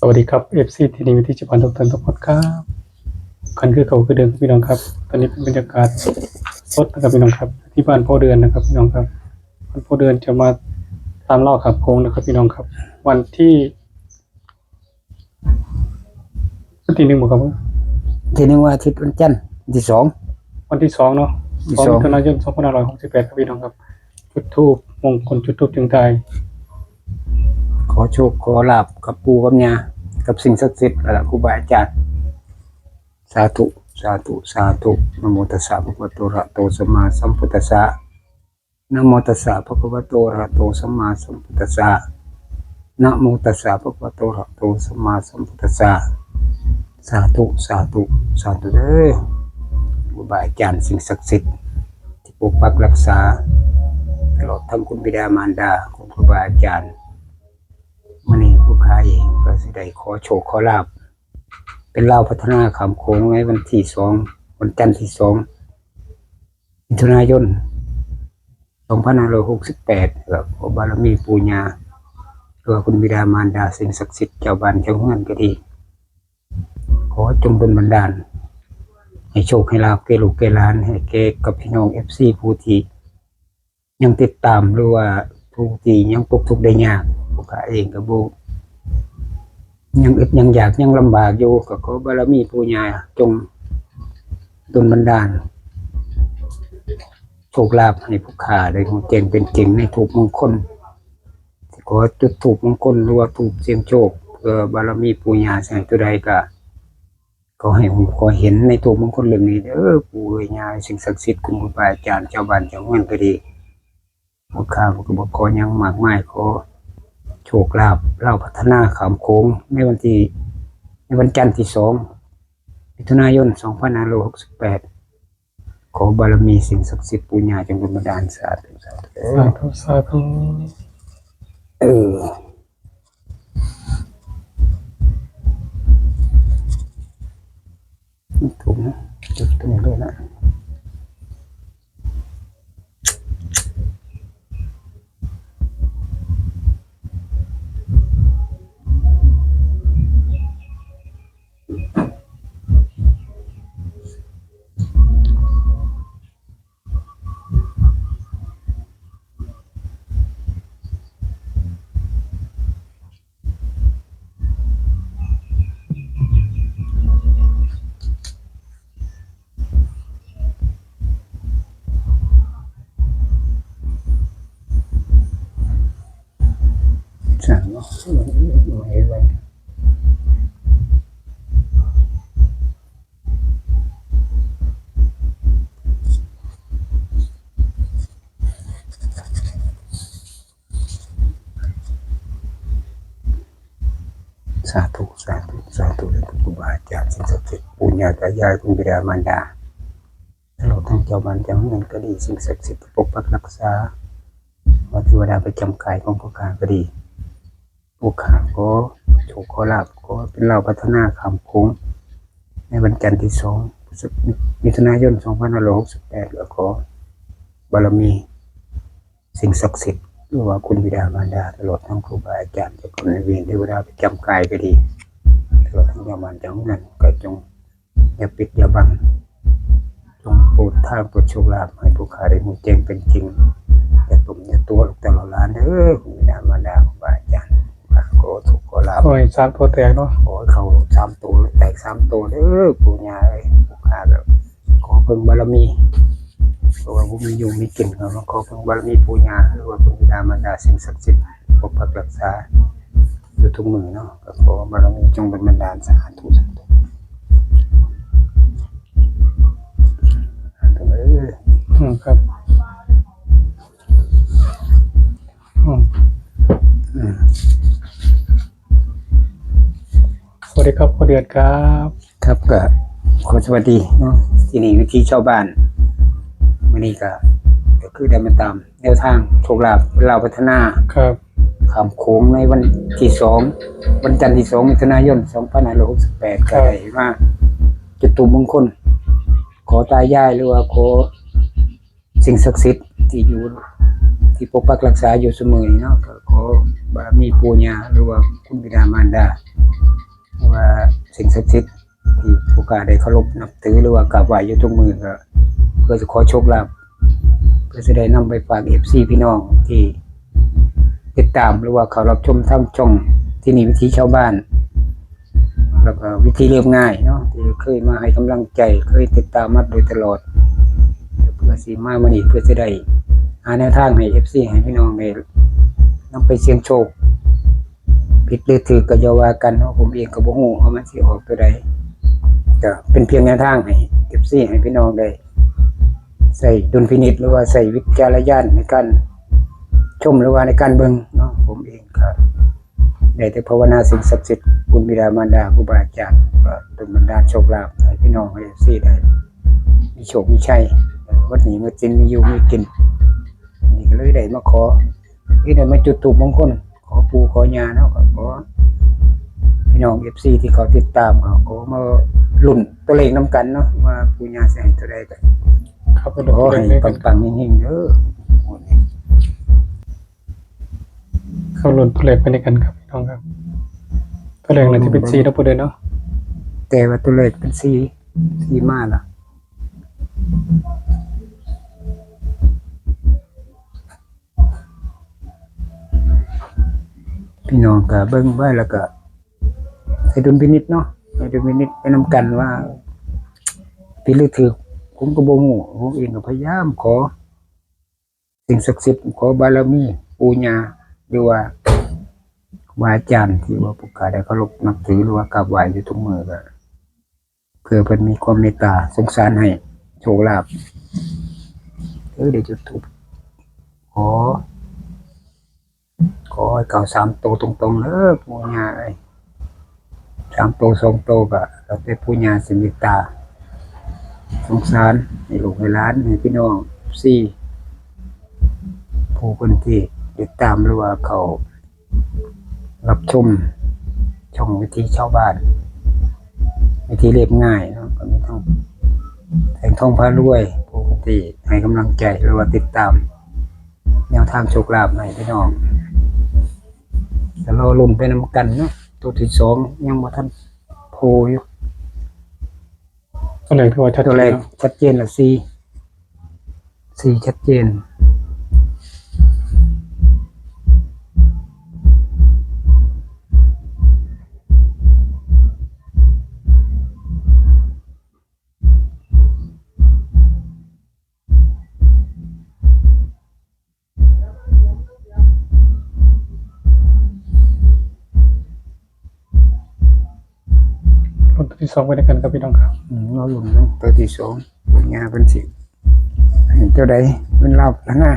สวัสดีครับ FC ที่นี่วิธีจับพันทุกท่านทุกคนครับคันคือเก่าคือเดิมครับพี่น้องครับ ตอนนี้เป็นบรรยากาศสดนะครับพี่น้องครับ ที่บ้านพ่อเดือนนะครับพี่น้องครับบ้านพ่อเดือนจะมาตามเล่าขับโค้งนะครับพี่น้องครับ วันที่วันที่หนึ่งบอกครับ ทีนึงว่าอาทิตย์วันจันทร์วันที่สอง วันที่สองเนาะที่สอง สองมิถุนายนสองพันห้าร้อยหกสิบแปดครับพี่น้องครับ จุดทูบมงคลจุดทูบจึงตายข อโชคขอลาบกับปู่กับย่ากับสิ่งศักดิ์สิทธิ์และครูบาอาจารย์ สาธุ สาธุ สาธุนโมตัสสะภะคะวะโตระโตสัมมาสัมพุทธัสสะนโมตัสสะภะคะวะโตระโตสัมมาสัมพุทธัสสะนะโมตัสสะภะคะวะโตระโตสัมมาสัมพุทธัสสะสาธุ สาธุ สาธุเด้อครูบาอาจารย์สิ่งศักดิ์สิทธิ์ที่ปกปักรักษา ตลอดทั้งคุณบิดามารดาคุณครูบาอาจารย์ มื่อนี้ผู้ค้าเองก็สิได้ขอโชคขอลาบ เป็นเล่าวพัฒนาคำโค้งในวันที่สองวันจันทร์ที่สองมิถุนายนสองพันห้าร้อยหกสิบแปดกับขอบารมีปูญาเพื่อคุณบิดามารดาสิ่งศักดิ์สิทธิ์เจ้าบ้านเจ้าเมืองก็ดี ขอจงเป็นบันดาล ให้โชคให้ลาบแก่ลูกแก่หลาน ให้แก่กับพี่น้องเอฟซีผู้ที่ยังติดตามหรือว่าผู้ที่ยังปกทุกข์ได้ยาก ผู้ขาเองกับบูยังอึดยังอยากยังลำบากอยู่ก็ขอบารมีผู้ใหญ่จงดลบันดาลโชคลาภให้ผู้ขาได้ของเจงเป็นจริงในถูกมงคลขอจุดถูกมงคลหรือว่าถูกเสียงโชคเพื่อบารมีผู้ใหญ่แสงตัวใดก็ขอให้ผมขอเห็นในถูกมงคลเรื่องนี้เด้อปู่เอ้ยยาสิ่งศักดิ์สิทธิ์คุณครูบาอาจารย์เจ้าบ้านเจ้าเมืองก็ดีบกข้าวก็บอกขอยังมากมายขอ โชคลาภเล่าพัฒนาขามโค้งในวันที่ในวันจันทร์ที่สองมิถุนายนสองพันห้าร้อยหกสิบแปดขอบารมีสิ่งศักดิ์สิทธิ์ปุญญาจงเป็นบันดาลสาธุสาธุสาธุสาธุเออถูกนะจุดตรงนี้ด้วยนะ สามเนาะไม่เห็นเลยสาธุสาธุสาธุเลยคุณครูบาอาจารย์สิ่งศักดิ์สิทธิ์ปุญญาตายายคุณบิดามารดาตลอดทั้งเจ้าบ้านเจ้าเมืองก็ดีสิ่งศักดิ์สิทธิ์ปกปักรักษาวัดเทวดาประจำกายของพวกข้าก็ดี พวกข้าก็โชคขอลาบก็เป็นเราพัฒนาคำโค้งในวันจันทร์ที่สองพฤศจิมิถุนายนสองพันห้าร้อยหกสิบแปดแล้วก็บารมี สิ่งศักดิ์สิทธิ์หรือว่าคุณบิดามารดาตลอดทั้งครูบาอาจารย์เจ้าคนในายเวรเทวดาประจำกายก็ดีตลอดทั้งยามานจังนั้นก็จงอย่าปิดอย่าบังจงโปรดทางโปรดโชคลาภให้ผู้ขาได้มูแจ้งเป็นจริงอย่าตุ่มอย่าตัวลูกแต่ละล้านเด้อคุณบิดามารดาครูบาอาจารย์ อถูกขอลาภโอ้ยสามตัวแตกเนาะขอให้เขาสามตัวแตกสามตัวเด้อปู่ย่าเอ้ยผู้ขาแบบขอเพิ่งบารมีเพราะว่าผมมีอยู่มีกินเขาขอเพิ่งบารมีปู่ย่าหรือว่าคุณบิดามารดาสิ่งศักดิ์สิทธิ์ปกปักรักษาอยู่ทุกมือเนาะก็ขอบารมีจงเป็นบันดาลสาธุสาธุสาธุเอ้ยอืมครับ ดีครับพ่อเดือนครับครับก็ขอสวัสดีเนาะที่นี่วิธีชาวบ้านวันนี้ก็ก็คือได้มาตามแนวทางโชคลาภเราพัฒนาครับขามโค้งในวันที่สองวันจันทร์ที่สองมิถุนายนสองพันห้าร้อยหกสิบแปดก็ได้มาจุดตุมงคลขอตายายหรือว่าขอสิ่งศักดิ์สิทธิ์ที่อยู่ที่ปกปักรักษาอยู่เสมอนี่เนาะก็ขอบารมีปู่ย่าหรือว่าคุณบิดามารดา ว่าสิ่งศักดิ์สิทธิ์ที่ผู้กล้าได้เคารพนับถือหรือว่ากราบไหว้อยู่ทุกมือก็เพื่อจะขอโชคลาภเพื่อจะได้นำไปฝาก FC พี่น้องที่ ติดตามหรือว่าเขารับชมทางช่องที่นี่วิธีชาวบ้าน แล้วก็วิธีเรียบง่ายเนาะที่เคยมาให้กำลังใจเคยติดตามมาโดยตลอด เพื่อสีมามันอีเพื่อจะได้หาแนวทางให้ FC ให้พี่น้องได้นำไปเสี่ยงโชค ผิดหรือถือก็อย่าว่ากันเนาะผมเองก็บ่ฮู้ว่ามันสิออกตัวใดก็เป็นเพียงแนวทางให้ FC ให้พี่น้องได้ใส่ดุลพินิจหรือว่าใส่วิจารญาณในการชมหรือว่าในการเบิ่งเนาะผมเองก็ได้แต่ภาวนาสิ่งศักดิ์สิทธิ์คุณบิดามารดาครูบาอาจารย์ก็ดลบันดาโชคลาภให้พี่น้องให้ FC ได้มีโชคมีชัยวัดนี้มาจินมีอยู่มีกินนี่ก็เลยได้มาขอที่ได้มาจุดถูกมงคล อปูขอยาเนาะก็ขอพี่น้องเอฟซีที่เขาติดตามเขาขอมาลุ่นตัวเลขน้ำกันเนาะว่าปูญาสิให้ตัวใดก็ครับเป็นขอตัวเลให้ขด้วยกันปังๆเฮงๆเด้อเข้าลุ้นตัวเลขไปด้วยกันครับพี่น้องครับตัวเลขอะไรที่เป็นสีนะปูเดินเนาะแต่ว่าตัวเลขเป็นสีสีมาล่ะ พี่น้องก็เบิ่งไว้แล้วก็ให้ดุลพินิจเนาะให้ดุลพินิจไปนำกันว่าผิดหรือถูกผมก็บ่ฮู้ผมเองก็พยายามขอ สิ่งศักดิ์สิทธิ์ขอบารมีปู่ย่าหรือว่าครูบาอาจารย์ที่ว่าผู้กาได้เคารพนับถือหรือว่ากราบไหว้อยู่ทุกมือก็เพื่อเพิ่นมีความเมตตาสงสารให้โชคลาภเออเดี๋ยวจุดธูปขอ ขอให้เก่าสามโตตรงๆเด้อปู่ย่าเอ้ยสามโตสองโตก็เราเป็นผู้ญาสิมิตาสงสารให้ลูกให้หล้านให้พี่น้องสี่ผู้คนที่ติดตามหรือว่าเขารับชมช่องวิธีชาวบ้าน วิธีเรียบง่ายเนาะก็ไม่ต้องแทงทองพารวยผู้คนที่ให้กำลังใจหรือว่าติดตาม แนวทางโชคลาภให้พี่น้อง แต่เราลุ้นไปนำกันเนาะตัวที่สองยังบ่ทันโพอยู่ตัวเลขที่ว่าชัดตัวเจแรนกเนาะชัดเจนละสี่สี่ชัดเจน องไปด้วยกันครับพี่น้องครับอืมเราหลุมเนาะตัวที่สองผลงานเป็นสิเห็นเจ้าใดเป็นเราทั้งหน้า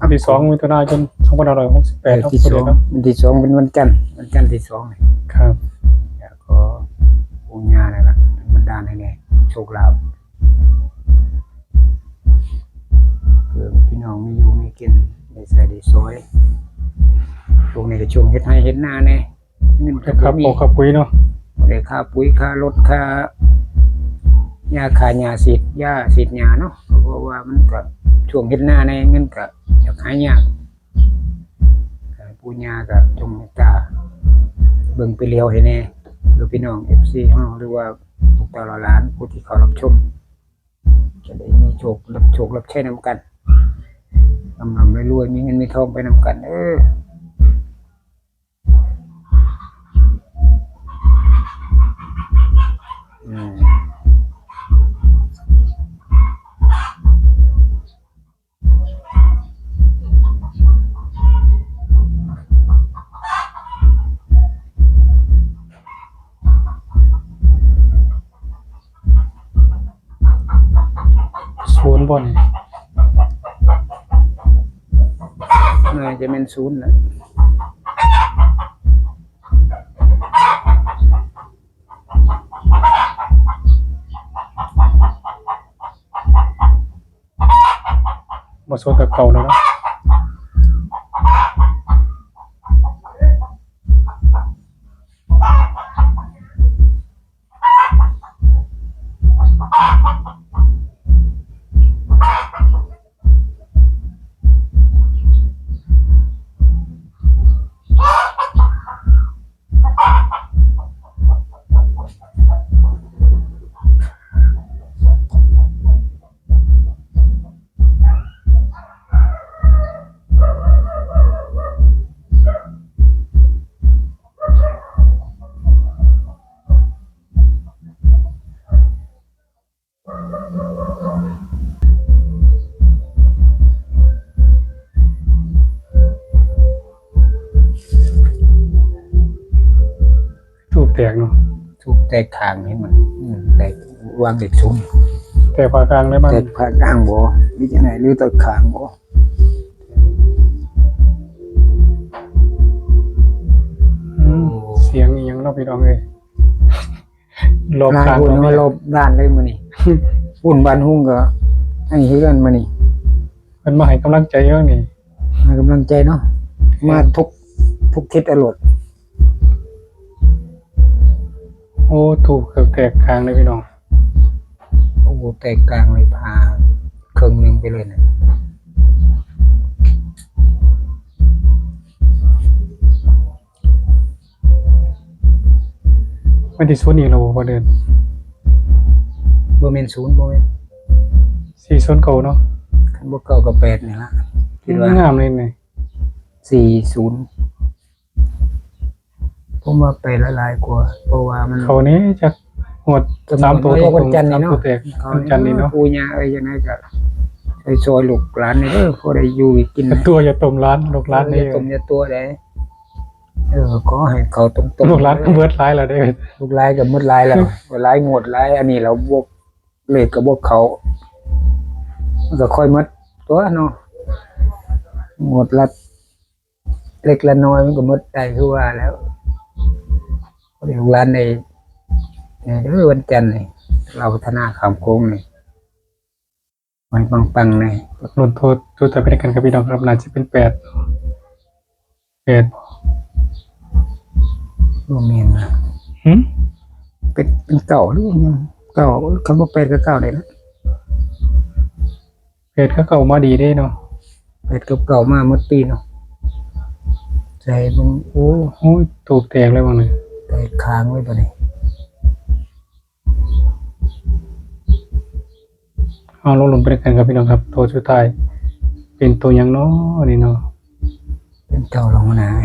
อันที่สองมิถุนายนสองพันห้าร้อยหกสิบแปดครับที่ปูสเดิอนงเนาะวันที่สองเป็นวันจันทร์วันจันทร์ที่สองเนี่ยครับอยากขอผลงานอะไรล่ะบรรดาลให้แน่โชคลาภเพื่อพี่น้องมีอยู่มีกินได้ใส่ได้สวยช่วงนี้ก็ช่วงเฮ็ดให้เฮ็ดหน้าแน่เงินก็ครับมีโอครับปุ้ยเนาะ ได้ค่าปุ๋ยค่ารถค่ายาคายาสีดยาสีดยาเนาะเพราะว่ามันก็ช่วงเฮ็ดหน้าในเงินก็อยากหายากก็ปู่ย่าก็จงตาเบิ่งไปเลี้ยวให้แน่หรือพี่น้อง FC เฮาหรือว่าลูกตาหลานผู้ที่เขารับชมจะได้มีโชครับโชครับใช้นำกันลำลำรวยมีเงินมีทองไปนำกัน เออ เป็นศูนย์แล้วมาศูนย์กับเก่าแล้วเนาะ ตกทางให้มันอืมแตกวางเด็กชุมแตกปากกลางเลยบ้างแตกภาคกลางบ่หรือจังไหนหรือแตกขางบ่อืมเสียงอีหยังเนาะพี่น้องเอ้ยรอบลายข้างหุ่นเนาะมาลบด้านเลยมื้อนี้ หุ่นบ้านหุ่งก็ให้เฮือนมื้อนี้เพิ่นมาให้กำลังใจเยอะนี่ให้กำลังใจเนาะมาทุกทุกทิศอรรถ โอ้ถูกเกือบแตกกลางเลยพี่น้อง โอ้โหแตกกลางเลยพาครึ่งหนึงไปเลยนะไม่ได้สุดอีกแล้วบ่พอเดินบ่แม่นศูนย์บ่แม่นสี่ส่วนเก่าเนาะคันบ่เก้าก็แปดนี่ล่ะคิดว่างามเลยนี่สี่ศูนย์ ผมว่าไปละลายกว่าเพราะว่ามัน เขานี้จะหดสามตัวตรงวันจันทร์นี่สามเนาะ ตัวแตกวันจันทร์นี่เนาะปูยาเอ้ยยังไงก็ไปซอยลูกหลานนี่เด้อพอได้อยู่กินแต่ตัวอย่าต้มร้านลูกร้านนี่อย่ต้มอย่าตัวได้เออขอให้เขาตรงๆลูกร้านก็เบิดร้ายแล้วเด้อลูกหลายกับมืดหลายแล้วว่าหลายงวดหลายอันนี้เราบวกเลขกับบวกเขามันก็ค่อยหมดตัวเนาะงวดละเล็กละน้อยมันก็หมดได้คือว่าแล้ว พอดีลูกหลานในในเด้อวันจันทร์นี่เราพัฒนาขามโค้งนี่มันปังๆนี่หล่นโทษโทษแต่ไปด้วยกันกับพี่น้องครับน่าจะเป็นแปดแปดรวมเมียนนะหืมเป็นเป็นเก่าหรือยังเก่าคำว่าเป็ดก็เก่าได้นะแปดก็เก่ามาดีได้เนาะเป็ดกับเก่ามาหมดปีเนาะใจมึงโอ้โอ้ยถูกแตกเลยบางนึง ใจค้างไว้ปะเนี่ยเอาลงหล่นไปด้วยกันกับพี่น้องครับ ตัวสุดท้าย เป็นตัวหยังเนาะนี่เนาะเป็นเก่าลงมาหนาไง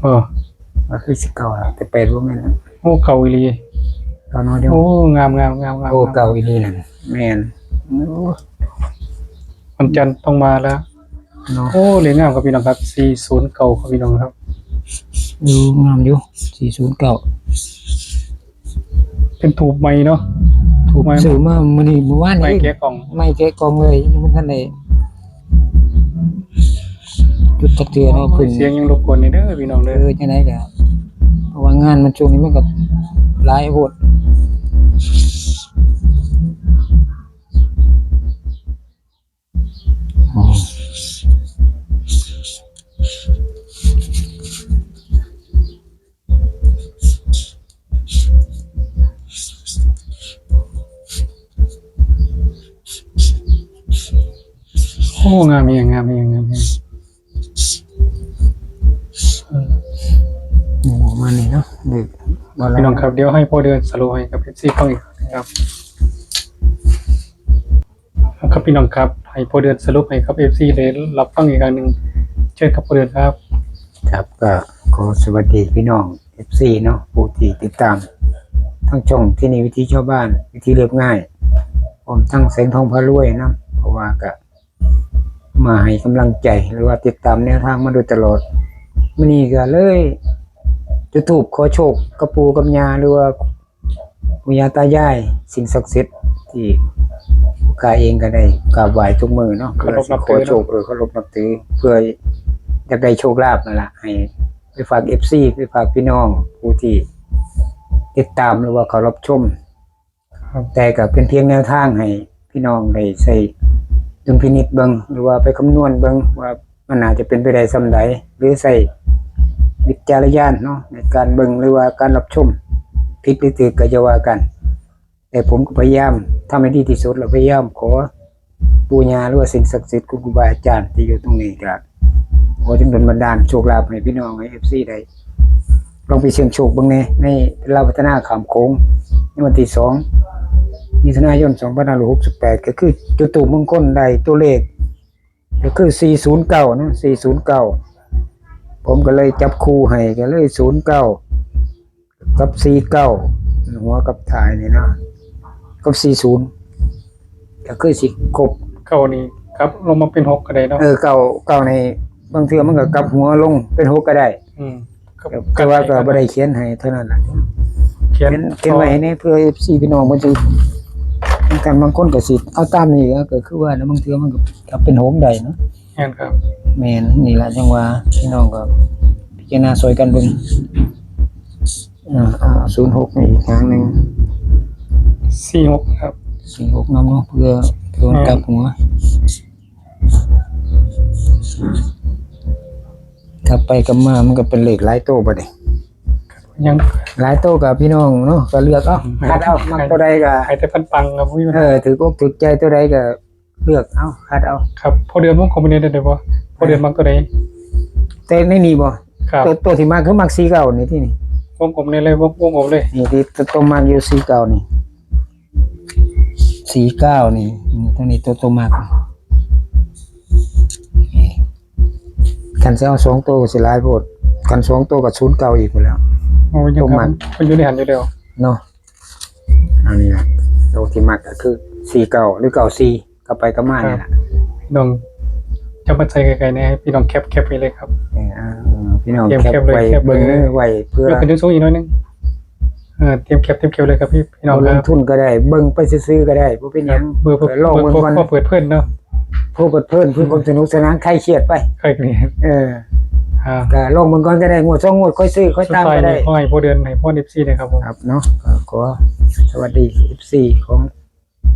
โอ้ว่าคือสิเก่าอะแต่เป็ดว่าแม่นนะโอ้เก่าอีหลีเก่าน้อยเดียวโอ้งามงามงามงามโอ้เก่าอีนี่นั่นแม่นโอ้วันจันทร์ต้องมาแล้วเนาะโอ้เหรียญงามครับพี่น้องครับสี่ศูนย์เก่าครับพี่น้องครับ อยู่งามอยู่สี่ศูนย์เก่าเป็นถูกไหมเนาะถูกไม่ซื้อมามื้อนี้เมื่อวานไม่นี้แกะกล่องไม่แกะกองเลยยังบ่ทันได้จุดตะเตือนเนาะเพิ่น เสียงยังรบกวนนี่เด้อพี่น้องเอเด้ออจังได๋ก็เพราะว่างานมันช่วงนี้มันก็หลายโหด อ๋อโอ้งามเองงามเองงามเองหมูออกมานี่เนาะเด็กบ่ละพี่น้องครับเดี๋ยวให้พ่อเดินสโลว์ให้กับเอฟซีฟังอีกครั้งนะครับครับพี่น้องครับให้พ่อเดินสรุปให้กับเอฟซีเลยรับฟังอีกครั้งหนึ่งเชิญครับพ่อเดินครับ ครับก็ขอสวัสดีพี่น้อง FC เนาะผู้ที่ติดตาม ทั้งช่องที่นี่วิธีชาวบ้าน วิธีเรียบง่าย ผมทั้งแสงทองพารวยนะเพราะว่าก็ มาให้กำลังใจหรือว่าติดตามแนวทางมาโดยตลอดมื่อนี้ก็เลยจะถูกขอโชคกระปูกับยาหรือว่าปุยาตายายสิ่งศักดิ์สิทธิ์ที่ผู้กายเองก็ได้กราบไหว้ทุกมือเนาะเคารพนับขถืออโชคเออเคารพนับถือเพื่ออยากได้โชคลาภนั่นแหละให้ไปฝากเอฟซีไปฝากพี่น้องผู้ที่ติดตามหรือว่าเคารพชมครับแต่ก็เป็นเพียงแนวทางให้พี่น้องได้ใส่ ดุลพินิจเบิงหรือว่าไปคำนวณเบิงว่ามันอาจจะเป็นไปได้สำใดหรือใส่วิจารณญาณเนาะในการเบิงหรือว่าการรับชมผิดหรือถูกก็จะว่ากัน แต่ผมก็พยายามทำให้ดีที่สุดแล้วพยายามขอปูญาหรือว่าสิ่งศักดิ์สิทธิ์ของครูบาอาจารย์ที่อยู่ตรงนี้ครับขอจงดลบันดาลโชคลาภให้พี่น้องให้เอฟซีได้ลองไปเสี่ยงโชคเบ้างในในเราพัฒนาขามโค้งในวันที่สอง มิถุนายน2568 ก็คือจุดตูมงคลได้ตัวเลข ก็คือ 409เนาะ409 ผมก็เลยจับคู่ให้ก็เลย 09 กับ 49 หัวกับถ่ายนี่เนาะกับ 40 ก็คือสิครบเก่านี่ครับ ลงมาเป็นหกก็ได้เนาะเออเก่าเก่าในบางเทื่อมันก็กลับหัวลงเป็นหกก็ได้ อืมครับแต่ว่าก็บ่ได้เขียนให้เท่านั้นล่ะเขียนเขียนเขียนไว้ในเพื่อ FC พี่น้องมันสิ กันบางคนก็สิเอาตามนี่ก็คือว่าแล้วบางเทื่อมันก็ก็เป็นโหมได้เนาะแม่นครับแม่นนี่ล่ะจังว่าพี่น้องก็พิจารณาซอยกันเบิ่งอ่าอ่า06นี่อีกครั้งหนึงสี่หกครับ 46นำเนาะเพื่อเพื่อมันกลับหัวกลับไปกลับมามันก็เป็นเลขหลายโตบ่ได้ ยังหลายโตกับพี่น้องเนาะก็เลือกเอาคัดเอามักตัวใดก็หายแต่ปันปังครับพี่เออถือกอกถือใจตัวใดก็เลือกเอาคัดเอา ครับพอเดือนวงกลมนี่ได้ได้บ่พอเดือนมักตัวใดแต่ในนี่บ่ครับตัวตัวที่มากคือมักสีเก่านี่ที่นี่วงกลมนี่เลยวงวงกลมเลยนี่ที่ตัวตัวมากอยู่สีเก่านี่สีเก้านี่นี่ตัวนี้ตัวตัวมากนี่คันสิเอาสองตัวก็สิหลายโพดคันสองตัวก็ศูนย์เก่าอีกหมดแล้ว โอ้ยังตัวคมัรับกมันอยู่ในหันอยู่เดียวเนาะอันนี้นะตัวที่มักก็คือสีเก่าหรือเก่าสีก็ไปก็มานี่แหละพี่น้องจะมาใส่ไกลๆเนี่ยให้พี่น้องแคปแคปไปเลยครับเอออ่าพี่น้องเตรียมแคปแคปเลยไว้แคปเลยเบิ่งเด้อไว้เพื่อยกขึ้นสูงๆอีกหน้อยนึงเออเตรียมแคปเตรียมแคปเลยครับพี่พี่น้องเอาลคงรับทุนก็ได้เบิ่งไปซื้อๆก็ได้บ่เป็นหยังเบอร์เบอร์เออลองเบอร์เบิ่งก่อนพอเปิดเพื่อนเนาะผู้เปิดเพิ่นเพื่อความสนุกสนานใครเครียดไปใครกันนี่เออ อ่าก็ลองเบิ่งก่อนก็ได้งวดสองงวดค่อยซื้อค่อยสุดตามท้ายก็นี่ได้พ่อให้พ่อเดือนให้พ่อเดฟซี่นะครับผมครับเนาะก็ขอสวัสดี FC ของ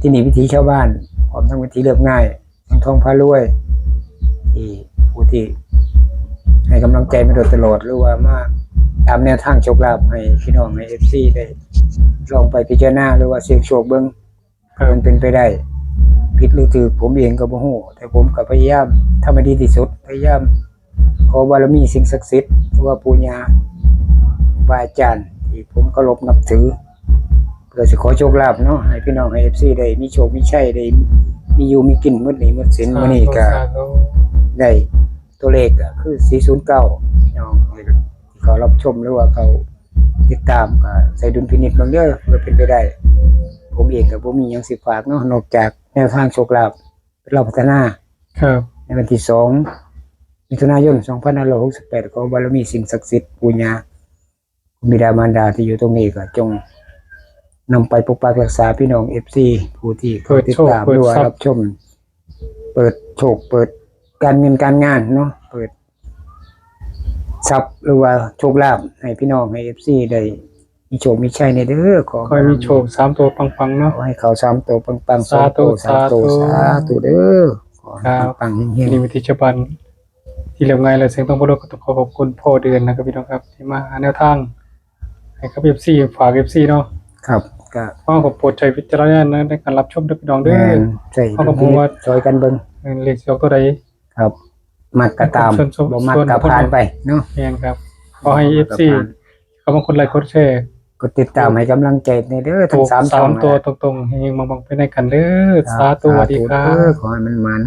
ที่นี่วิถีชาวบ้านพร้อมทั้งวิถีเรียบง่ายทั้งทองพารวยที่ผู้ที่ให้กำลังใจมาโดยตลอดหรือว่ามาตามแนวทางโชคลาภให้พี่น้องใน FC ได้ลองไปพิจารณาหรือว่าเสี่ยงโชคเบิ่งครับมันเป็นไปได้ ผิดหรือถูกผมเองก็บ่ฮู้แต่ผมก็พยายามทำให้ดีที่สุดพยายาม ขอบารมีสิ่งศักดิ์สิทธิ์หรือว่าปู่ย่าครูบาอาจารย์ที่ผมเคารพนับถือเพื่อสิขอโชคลาภเนาะให้พี่น้องให้ FC ได้มีโชคมีชัยได้มีอยู่มีกินมื้อนี้มื้อสินมื้อนี้ก็สาธุได้ตัวเลขก็คือ 409พี่น้องที่เขารับชมหรือว่าเขาติดตามก็ใส่ดุลพินิจบางเด้อเพื่อเป็นไปได้ ผมเองกับผมมีหยังสิฝากเนาะนอกจากแนวทางโชคลาภเราพัฒนา ครับ ในวันที่2 มิถุนายน2568ขอบารมีสิ่งศักดิ์สิทธิ์ปู่ย่าคุณบิดามารดาที่อยู่ตรงนี้ก็จงนำไปปกปักรักษาพี่น้อง FC ผู้ที่เขาติดตามหรือว่ารับชม เปิดโชคเปิดการเงินการงานเนาะเปิดทรัพย์หรือว่าโชคลาภให้พี่น้องให้ FC ได้มีโชคมีชัยในเด้อขอคอยมีโชคสามตัวปังๆเนาะขอให้เขาสามตัวปังๆสองสาธุตัวสามตัวสาธุสาธุเด้อขอให้ครับปังๆเฮงนี่วิธีชาวบ้าน ที่เรียบง่ายและเสียงต้องบรก็ต้องขอขอบคุณพ่อเดือนนะครับพี่น้องครับ ที่มาหาแนวทางให้กับเอฟซีฝากเอฟซีเนาะๆครับก็ก็ขอโปรดใจพิจารณาในการรับชมด้วยพี่น้องเด้แม่อนใส่เขาก็บอกว่าช่วยกันเบิ่งเลขเสียงตัวใดครับมักก็ตามส่วนส่วนบ่มักส่วนก็ผ่านไปเนาะแม่นครับขอให้เอฟซีเขาบางคนไลค์กดแชร์กดติดตามให้กำลังใจในเด้อทั้ถูงกสามสาช่องมตัวตรงๆเฮงๆบางๆไปในกันเด้อสาธุสวัสดีครัเด้อบขอให้มันมัน